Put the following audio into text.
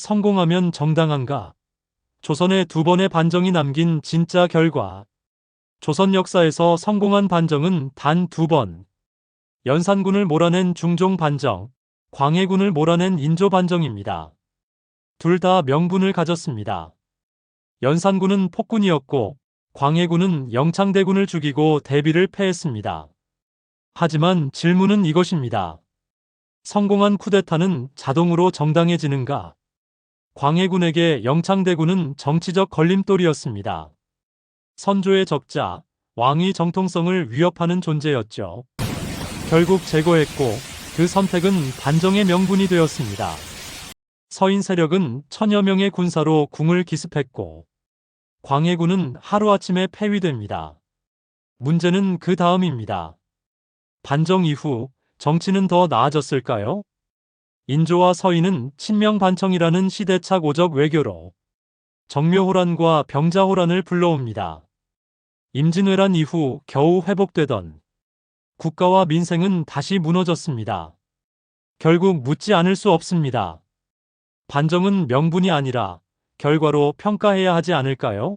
성공하면 정당한가? 조선의 두 번의 반정이 남긴 진짜 결과. 조선 역사에서 성공한 반정은 단 두 번. 연산군을 몰아낸 중종 반정, 광해군을 몰아낸 인조 반정입니다. 둘 다 명분을 가졌습니다. 연산군은 폭군이었고 광해군은 영창대군을 죽이고 대비를 패했습니다. 하지만 질문은 이것입니다. 성공한 쿠데타는 자동으로 정당해지는가? 광해군에게 영창대군은 정치적 걸림돌이었습니다. 선조의 적자, 왕위 정통성을 위협하는 존재였죠. 결국 제거했고 그 선택은 반정의 명분이 되었습니다. 서인 세력은 천여 명의 군사로 궁을 기습했고 광해군은 하루아침에 폐위됩니다. 문제는 그 다음입니다. 반정 이후 정치는 더 나아졌을까요? 인조와 서인은 친명반청이라는 시대착 오적 외교로 정묘호란과 병자호란을 불러옵니다. 임진왜란 이후 겨우 회복되던 국가와 민생은 다시 무너졌습니다. 결국 묻지 않을 수 없습니다. 반정은 명분이 아니라 결과로 평가해야 하지 않을까요?